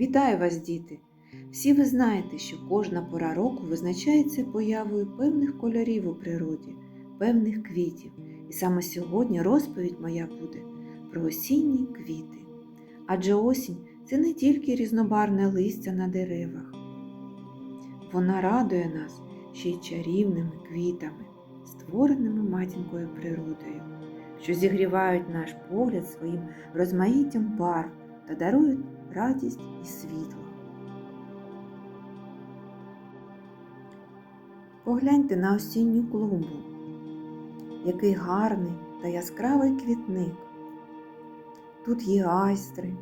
Вітаю вас, діти! Всі ви знаєте, що кожна пора року визначається появою певних кольорів у природі, певних квітів. І саме сьогодні розповідь моя буде про осінні квіти. Адже осінь це не тільки різнобарне листя на деревах. Вона радує нас ще й чарівними квітами, створеними матінкою природою, що зігрівають наш погляд своїм розмаїттям барв та дарують радість і світло. Погляньте на осінню клумбу, який гарний та яскравий квітник. Тут є айстри,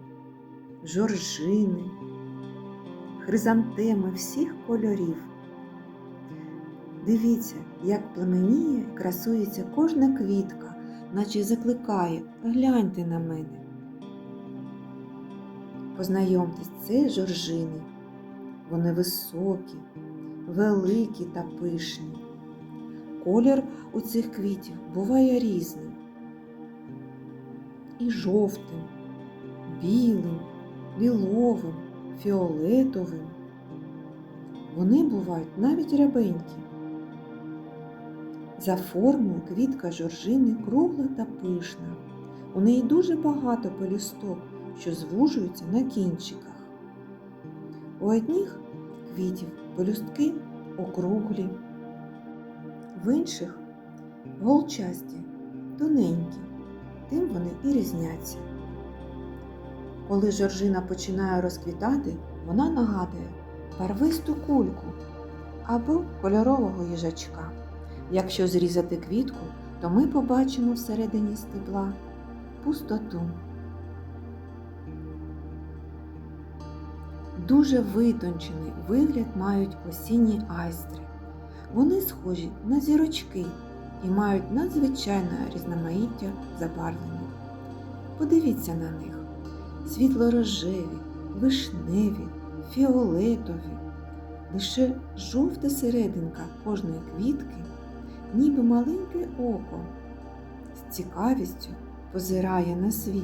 жоржини, хризантеми всіх кольорів. Дивіться, як пламеніє красується кожна квітка, наче закликає гляньте на мене. Познайомтесь, це жоржини. Вони високі, великі та пишні. Колір у цих квітів буває різним. І жовтим, білим, ліловим, фіолетовим. Вони бувають навіть рябенькі. За формою квітка жоржини кругла та пишна. У неї дуже багато пелюсток, що звужуються на кінчиках. У одних квітів пелюстки округлі, в інших голчасті, тоненькі, тим вони і різняться. Коли жоржина починає розквітати, вона нагадує барвисту кульку або кольорового їжачка. Якщо зрізати квітку, то ми побачимо всередині стебла пустоту. Дуже витончений вигляд мають осінні айстри. Вони схожі на зірочки і мають надзвичайне різноманіття забарвлення. Подивіться на них: світло-рожеві, вишневі, фіолетові. Лише жовта серединка кожної квітки, ніби маленьке око, з цікавістю позирає на світ.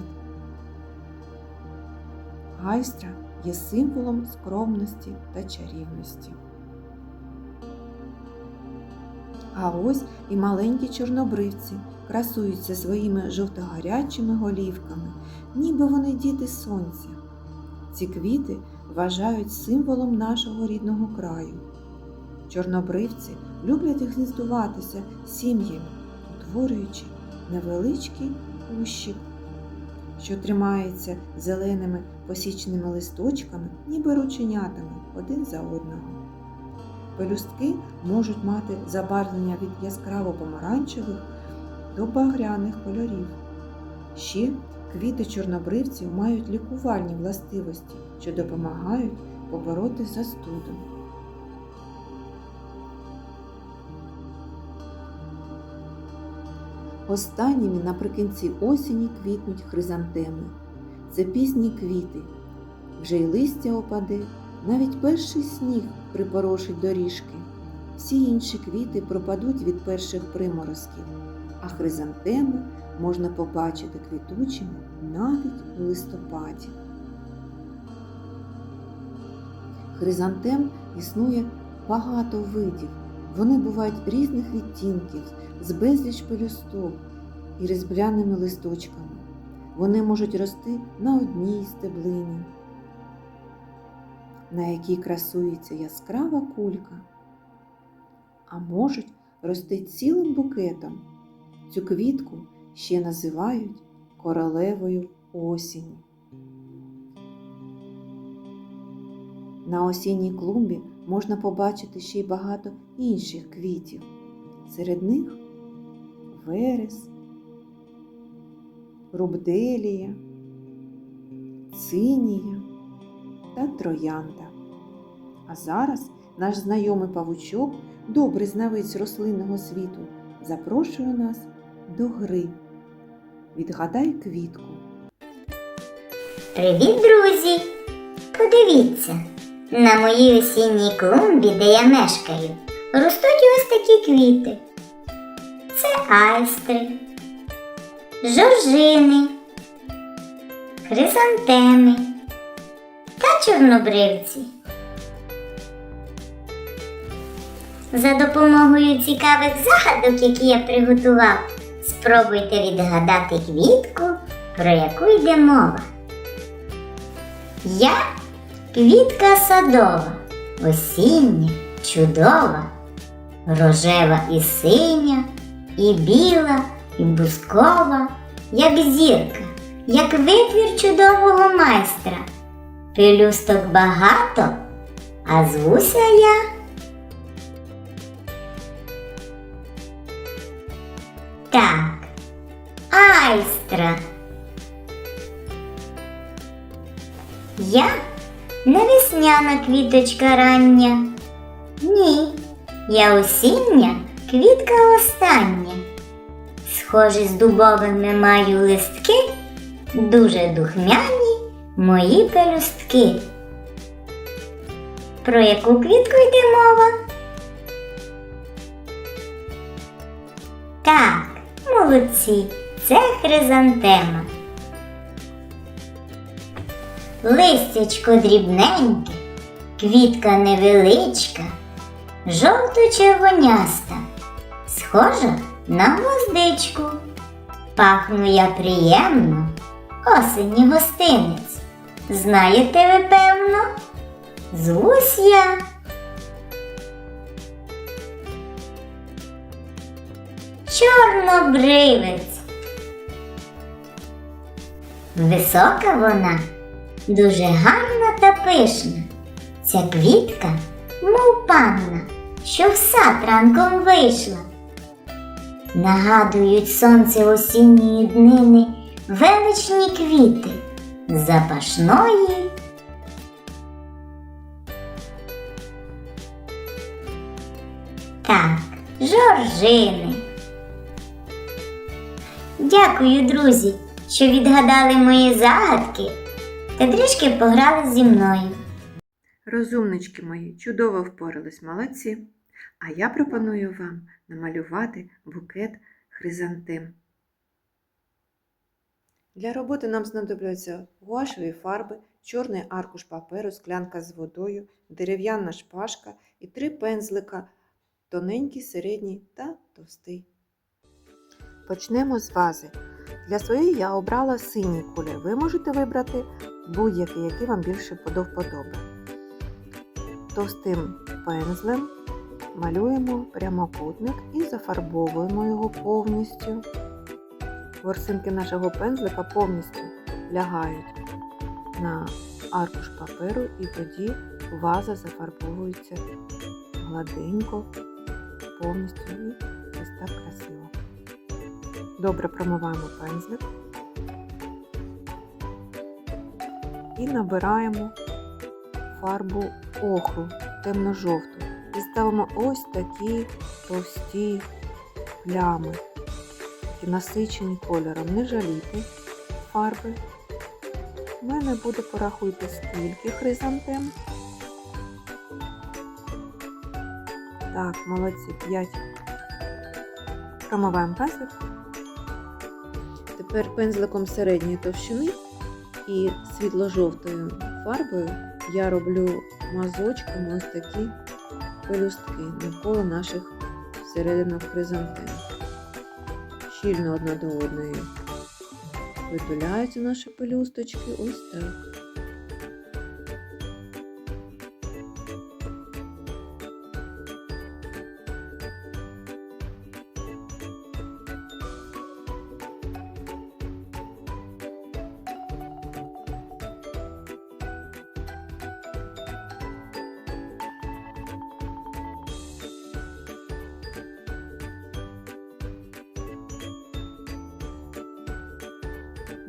Гайстра є символом скромності та чарівності. А ось і маленькі чорнобривці красуються своїми жовтогарячими голівками, ніби вони діти сонця. Ці квіти вважають символом нашого рідного краю. Чорнобривці люблять гніздуватися сім'ями, утворюючи невеличкий кущик, що тримається зеленими посічними листочками, ніби рученятами один за одного. Пелюстки можуть мати забарвлення від яскраво помаранчевих до багряних кольорів. Ще квіти чорнобривців мають лікувальні властивості, що допомагають побороти застуду. Останніми наприкінці осені квітнуть хризантеми. Це пізні квіти. Вже й листя опаде, навіть перший сніг припорошить доріжки. Всі інші квіти пропадуть від перших приморозків, а хризантеми можна побачити квітучими навіть у листопаді. Хризантем існує багато видів. Вони бувають різних відтінків, з безліч пелюсток і різбляними листочками. Вони можуть рости на одній стеблині, на якій красується яскрава кулька, а можуть рости цілим букетом. Цю квітку ще називають королевою осінь. На осінній клумбі можна побачити ще й багато інших квітів. Серед них верес, рубделія, цинія та троянда. А зараз наш знайомий павучок, добрий знавець рослинного світу, запрошує нас до гри. Відгадай квітку. Привіт, друзі! Подивіться, на моїй осінній клумбі, де я мешкаю, ростуть ось такі квіти. Це айстри, жоржини, хризантеми та чорнобривці. За допомогою цікавих загадок, які я приготував, спробуйте відгадати квітку, про яку йде мова. Я квітка садова, осіння, чудова, рожева і синя, і біла, і бускова, як зірка, як витвір чудового майстра. Пелюсток багато, а звуся я. Так, айстра. Я не весняна квіточка рання. Ні, я осіння квітка остання. Схожі з дубовими маю листки, дуже духмяні мої пелюстки. Про яку квітку йде мова? Так, молодці, це хризантема. Листячко дрібненьке, квітка невеличка, жовто-червоняста, схожа на гвоздичку. Пахну я приємно, осені гостинець. Знаєте ви, певно? Звусь я. Чорнобривець. Висока вона, дуже гарна та пишна. Ця квітка, мов панна, що в сад ранком вийшла. Нагадують сонце осінньої днини величні квіти запашної. Так, жоржини. Дякую, друзі, що відгадали мої загадки та трішки пограли зі мною. Розумнички мої, чудово впорались, молодці. А я пропоную вам намалювати букет хризантем. Для роботи нам знадобляться гуашеві фарби, чорний аркуш паперу, склянка з водою, дерев'яна шпажка і три пензлика тоненький, середній та товстий. Почнемо з вази. Для своєї я обрала синій колір. Ви можете вибрати будь-який, який вам більше до вподоби. Товстим пензлем малюємо прямокутник і зафарбовуємо його повністю. Ворсинки нашого пензлика повністю лягають на аркуш паперу і тоді ваза зафарбовується гладенько, повністю і ось так красиво. Добре промиваємо пензлик і набираємо фарбу охру темно-жовту і ставимо ось такі товсті плями, такі насичені кольором. Не жалійте фарби. У мене буде порахуйте скільки хризантем. Так, молодці, 5. Промиваємо пензлик. Тепер пензликом середньої товщини і світло-жовтою фарбою я роблю мазочками ось такі пелюстки навколо наших серединок хризантем. Щільно одна до одної витуляються наші пелюсточки ось так.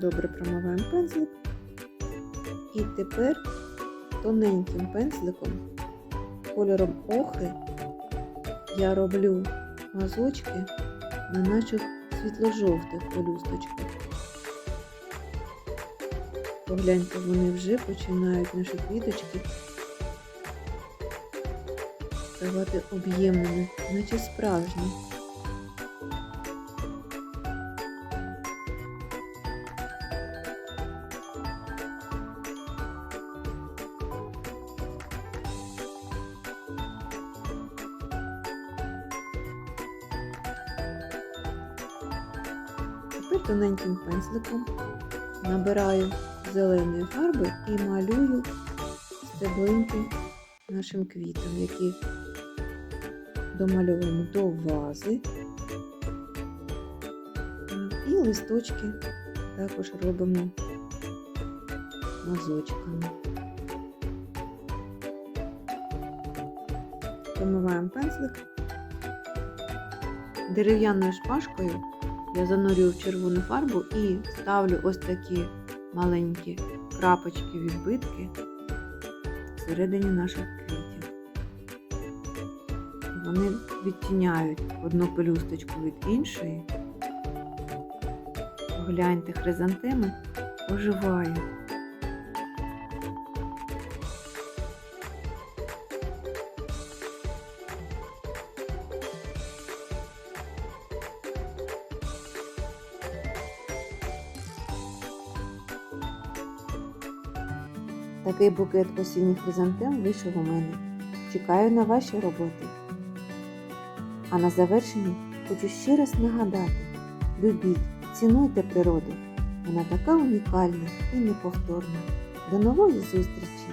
Добре промиваємо пензлик. І тепер тоненьким пензликом кольором охри я роблю мазочки на наших світло-жовтих пелюсточках. Погляньте, вони вже починають наші квіточки ставати об'ємними, наче справжні. Тоненьким пензликом набираю зеленої фарби і малюю стеблинки нашим квітам, які домальовуємо до вази. І листочки також робимо мазочками. Промиваємо пензлик. Дерев'яною шпажкою я занурюю в червону фарбу і ставлю ось такі маленькі крапочки відбитки всередині наших квітів. Вони відтіняють одну пелюсточку від іншої. Гляньте, хризантеми оживають. Такий букет осінніх хризантем вийшов у мене. Чекаю на ваші роботи. А на завершення хочу ще раз нагадати: любіть, цінуйте природу. Вона така унікальна і неповторна. До нової зустрічі!